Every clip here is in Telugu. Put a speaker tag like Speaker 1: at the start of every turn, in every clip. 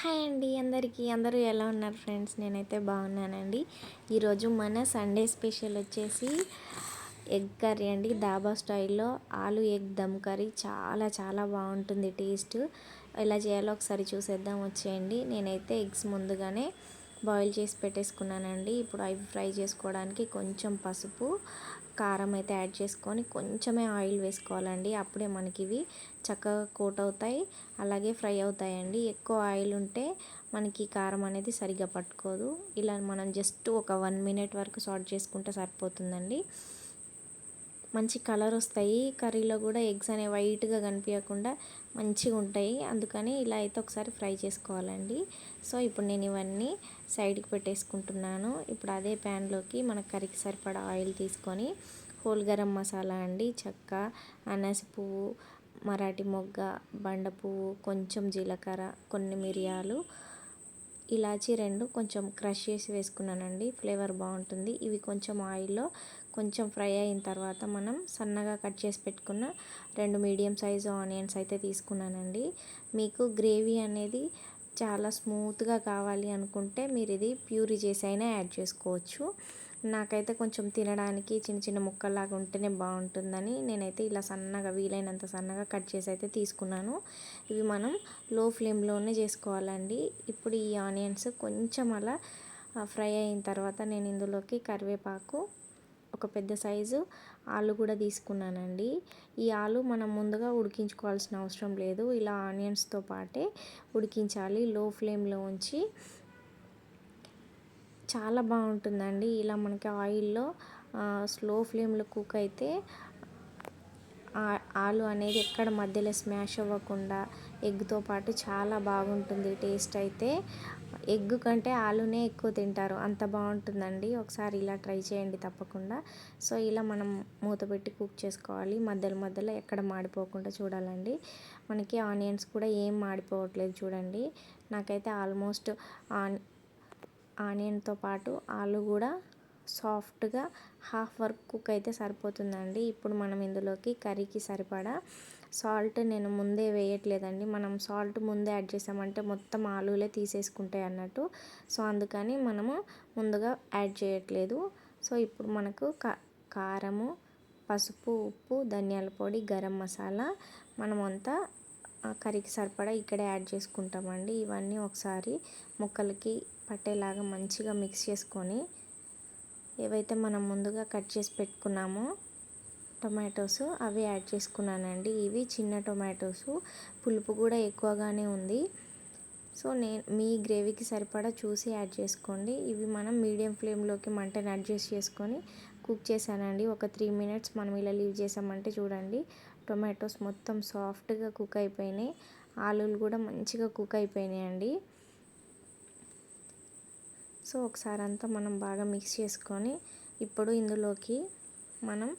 Speaker 1: హాయ్ అండి అందరికీ. అందరూ ఎలా ఉన్నారు ఫ్రెండ్స్? నేనైతే బాగున్నానండి. ఈరోజు మన సండే స్పెషల్ వచ్చేసి ఎగ్ కర్రీ అండి. దాబా స్టైల్లో ఆలు ఎగ్ దమ్ కర్రీ. చాలా చాలా బాగుంటుంది టేస్ట్. ఎలా చేయాలో ఒకసారి చూసేద్దాం వచ్చేయండి. నేనైతే ఎగ్స్ ముందుగానే బాయిల్ చేసి పెట్టేసుకున్నానండి. ఇప్పుడు అవి ఫ్రై చేసుకోవడానికి కొంచెం పసుపు కారం అయితే యాడ్ చేసుకొని కొంచెమే ఆయిల్ వేసుకోవాలండి. అప్పుడే మనకి ఇవి చక్కగా కోట్ అవుతాయి అలాగే ఫ్రై అవుతాయండి. ఎక్కువ ఆయిల్ ఉంటే మనకి కారం అనేది సరిగ్గా పట్టుకోదు. ఇలా మనం జస్ట్ ఒక వన్ మినిట్ వరకు సార్ట్ చేసుకుంటే సరిపోతుందండి. మంచి కలర్ వస్తాయి. కర్రీలో కూడా ఎగ్స్ అనేవి వైట్గా కనిపించకుండా మంచిగా ఉంటాయి. అందుకని ఇలా అయితే ఒకసారి ఫ్రై చేసుకోవాలండి. సో ఇప్పుడు నేను ఇవన్నీ సైడ్కి పెట్టేసుకుంటున్నాను. ఇప్పుడు అదే ప్యాన్లోకి మన కర్రీకి సరిపడా ఆయిల్ తీసుకొని హోల్ గరం మసాలా అండి చెక్క అనాసి పువ్వు మరాఠీ మొగ్గ బండ పువ్వు కొంచెం జీలకర్ర కొన్ని మిరియాలు ఇలాచి రెండు కొంచెం క్రష్ చేసి వేసుకున్నానండి. ఫ్లేవర్ బాగుంటుంది. ఇవి కొంచెం ఆయిల్లో కొంచెం ఫ్రై అయిన తర్వాత మనం సన్నగా కట్ చేసి పెట్టుకున్న రెండు మీడియం సైజు ఆనియన్స్ అయితే తీసుకున్నానండి. మీకు గ్రేవీ అనేది చాలా స్మూత్గా కావాలి అనుకుంటే మీరు ఇది ప్యూరీ చేసి అయినా యాడ్ చేసుకోవచ్చు. నాకైతే కొంచెం తినడానికి చిన్న చిన్న ముక్కల్లాగా ఉంటేనే బాగుంటుందని నేనైతే ఇలా సన్నగా వీలైనంత సన్నగా కట్ చేసి అయితే తీసుకున్నాను. ఇవి మనం లో ఫ్లేమ్లోనే చేసుకోవాలండి. ఇప్పుడు ఈ ఆనియన్స్ కొంచెం అలా ఫ్రై అయిన తర్వాత నేను ఇందులోకి కరివేపాకు ఒక పెద్ద సైజు ఆలు కూడా తీసుకున్నానండి. ఈ ఆలు మనం ముందుగా ఉడికించుకోవాల్సిన అవసరం లేదు. ఇలా ఆనియన్స్తో పాటే ఉడికించాలి. లో ఫ్లేమ్లో ఉంచి చాలా బాగుంటుందండి. ఇలా మనకి ఆయిల్లో స్లో ఫ్లేమ్లో కుక్ అయితే ఆలు అనేది ఎక్కడ మధ్యలో స్మాష్ అవ్వకుండా ఎగ్తో పాటు చాలా బాగుంటుంది టేస్ట్ అయితే. ఎగ్ కంటే ఆలునే ఎక్కువ తింటారు. అంత బాగుంటుందండి. ఒకసారి ఇలా ట్రై చేయండి తప్పకుండా. సో ఇలా మనం మూత పెట్టి కుక్ చేసుకోవాలి. మధ్యలో మధ్యలో ఎక్కడ మాడిపోకుండా చూడాలండి. మనకి ఆనియన్స్ కూడా ఏం మాడిపోవట్లేదు చూడండి. నాకైతే ఆల్మోస్ట్ ఆన్ ఆనియన్తో పాటు ఆలు కూడా సాఫ్ట్గా హాఫ్ వర్క్ కుక్ అయితే సరిపోతుందండి. ఇప్పుడు మనం ఇందులోకి కర్రీకి సరిపడా సాల్ట్ నేను ముందే వేయట్లేదండి. మనం సాల్ట్ ముందే యాడ్ చేసామంటే మొత్తం ఆలులే తీసేసుకుంటాయి అన్నట్టు. సో అందుకని మనము ముందుగా యాడ్ చేయట్లేదు. సో ఇప్పుడు మనకు కారము పసుపు ఉప్పు ధనియాల పొడి గరం మసాలా మనమంతా కర్రీకి సరిపడా ఇక్కడే యాడ్ చేసుకుంటామండి. ఇవన్నీ ఒకసారి ముక్కలకి పట్టేలాగా మంచిగా మిక్స్ చేసుకొని ఏవైతే మనం ముందుగా కట్ చేసి పెట్టుకున్నామో టొమాటోస్ అవి యాడ్ చేసుకున్నానండి. ఇవి చిన్న టొమాటోస్ పులుపు కూడా ఎక్కువగానే ఉంది. సో నేను మీ గ్రేవీకి సరిపడా చూసి యాడ్ చేసుకోండి. ఇవి మనం మీడియం ఫ్లేమ్లోకి మంటని అడ్జస్ట్ చేసుకొని కుక్ చేశానండి. ఒక త్రీ మినిట్స్ మనం ఇలా లీవ్ చేసామంటే చూడండి టొమాటోస్ మొత్తం సాఫ్ట్గా కుక్ అయిపోయినాయి. ఆలులు కూడా మంచిగా కుక్ అయిపోయినాయండి. సో ఒకసారి అంతా మనం బాగా మిక్స్ చేసుకొని ఇప్పుడు ఇందులోకి మనం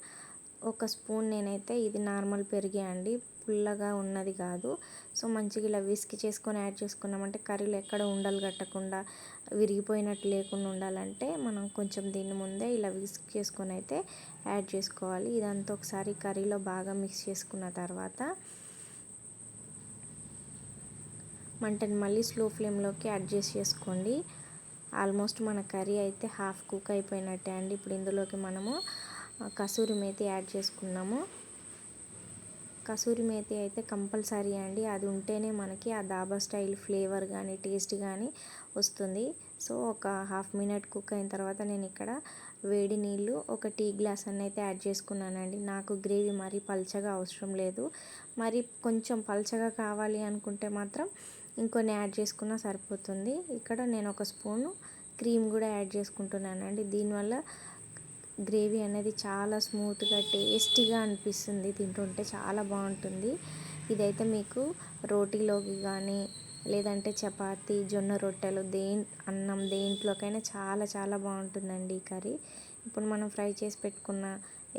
Speaker 1: ఒక స్పూన్ నేనైతే ఇది నార్మల్ పెరిగే అండి పుల్లగా ఉన్నది కాదు. సో మంచిగా ఇలా విస్క్ చేసుకొని యాడ్ చేసుకున్నామంటే కర్రీలో ఎక్కడ ఉండలు కట్టకుండా విరిగిపోయినట్టు లేకుండా ఉండాలంటే మనం కొంచెం దీన్ని ముందే ఇలా విస్క్ చేసుకొని అయితే యాడ్ చేసుకోవాలి. ఇదంతా ఒకసారి కర్రీలో బాగా మిక్స్ చేసుకున్న తర్వాత మంటని మళ్ళీ స్లో ఫ్లేమ్లోకి అడ్జస్ట్ చేసుకోండి. ఆల్మోస్ట్ మన కర్రీ అయితే హాఫ్ కుక్ అయిపోయినట్టే అండి. ఇప్పుడు ఇందులోకి మనము కసూరి మేతి యాడ్ చేసుకున్నాము. కసూరి మేతి అయితే కంపల్సరీ అండి. అది ఉంటేనే మనకి ఆ దాబా స్టైల్ ఫ్లేవర్ కానీ టేస్ట్ కానీ వస్తుంది. సో ఒక హాఫ్ మినిట్ కుక్ అయిన తర్వాత నేను ఇక్కడ వేడి నీళ్ళు ఒక టీ గ్లాస్ అన్న అయితే యాడ్ చేసుకున్నానండి. నాకు గ్రేవీ మరీ పల్చగా అవసరం లేదు. మరి కొంచెం పల్చగా కావాలి అనుకుంటే మాత్రం ఇంకొన్ని యాడ్ చేసుకున్నా సరిపోతుంది. ఇక్కడ నేను ఒక స్పూను క్రీమ్ కూడా యాడ్ చేసుకుంటున్నానండి. దీనివల్ల గ్రేవీ అనేది చాలా స్మూత్గా టేస్టీగా అనిపిస్తుంది. తింటుంటే చాలా బాగుంటుంది. ఇదైతే మీకు రోటీలోకి కానీ లేదంటే చపాతి జొన్న రొట్టెలు దేని అన్నం దేంట్లోకైనా చాలా చాలా బాగుంటుందండి ఈ కర్రీ. ఇప్పుడు మనం ఫ్రై చేసి పెట్టుకున్న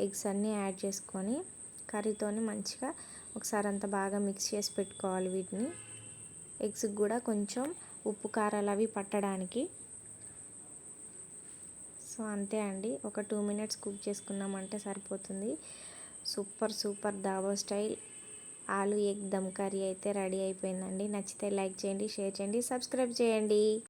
Speaker 1: ఎగ్స్ అన్నీ యాడ్ చేసుకొని కర్రీతోని మంచిగా ఒకసారి అంతా బాగా మిక్స్ చేసి పెట్టుకోవాలి వీటిని. ఎగ్స్కి కూడా కొంచెం ఉప్పు కారాలు అవి పట్టడానికి. సో అంతే అండి. ఒక టూ మినిట్స్ కుక్ చేసుకున్నామంటే సరిపోతుంది. Super super dhaba style. Aloo egg dum curry అయితే రెడీ అయిపోయిందండి. నచ్చితే లైక్ చేయండి షేర్ చేయండి సబ్స్క్రైబ్ చేయండి.